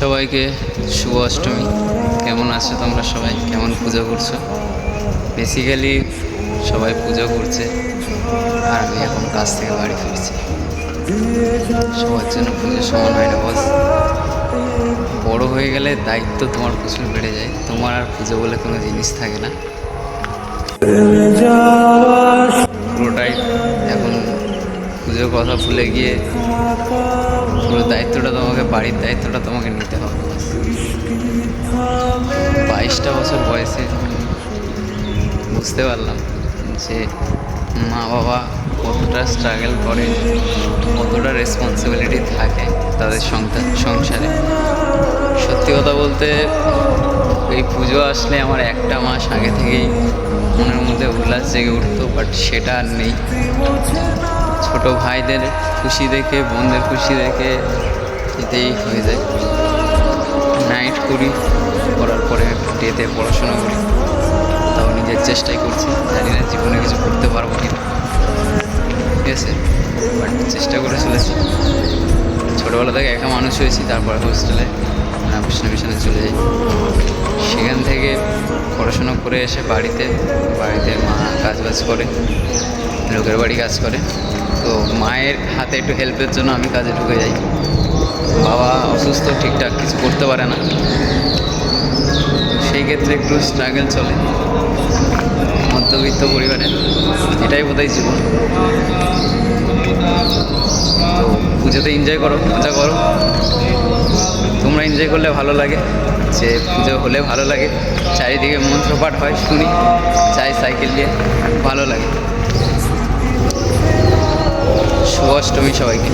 সবাইকে শুভ অষ্টমী। কেমন আছো তোমরা সবাই? কেমন পুজো করছ? বেসিক্যালি সবাই পুজো করছে। আর আমি এখন কাজ থেকে বাড়ি ফিরছি। সবার জন্য পুজো সমান হয় না, বস। বড় হয়ে গেলে দায়িত্ব তোমার প্রচুর বেড়ে যায়। তোমার আর পুজো বলে কোনো জিনিস থাকে না। পুরোটাই এখন পুজোর কথা ভুলে গিয়ে বাড়ির দায়িত্বটা তোমাকে নিতে হবে। বাইশটা বছর বয়সে বুঝতে পারলাম যে মা বাবা কতটা স্ট্রাগল করে, কতটা রেসপন্সিবিলিটি থাকে তাদের সংসার, সংসারে। সত্যি কথা বলতে এই পুজো আসলে আমার একটা মাস আগে থেকেই মনের মধ্যে উল্লাস জেগে উঠতো বাট সেটা আর নেই। ছোট ভাইদের খুশি দেখে, বোনদের খুশি দেখে এতেই হয়ে যায়। নাইট করি, করার পরে ডেতে পড়াশোনা করি। তাও নিজের চেষ্টাই করছি। জানি না জীবনে কিছু করতে পারব কি ঠিক আছে? বাট চেষ্টা করে চলেছি। ছোটোবেলা থেকে একা মানুষ হয়েছি, তারপর হোস্টেলে রামকৃষ্ণ মিশনে চলে যাই। সেখান থেকে পড়াশোনা করে এসে বাড়িতে বাড়িতে মা কাজ বাজ করে, লোকের বাড়ি কাজ করে। তো মায়ের হাতে একটু হেল্পের জন্য আমি কাজে ঢুকে যাই। বাবা অসুস্থ, ঠিকঠাক কিছু করতে পারে না। সেই ক্ষেত্রে একটু স্ট্রাগল চলে। মধ্যবিত্ত পরিবারে, এটাই বোধহয় জীবন। তো পুজোতে এনজয় করো, মজা করো। তোমরা এনজয় করলে ভালো লাগে, যে পুজো হলে ভালো লাগে। চারিদিকে মন্ত্রপাঠ হয়, শুনি, চাই সাইকেল দিয়ে, ভালো লাগে। শুভ অষ্টমী সবাইকে।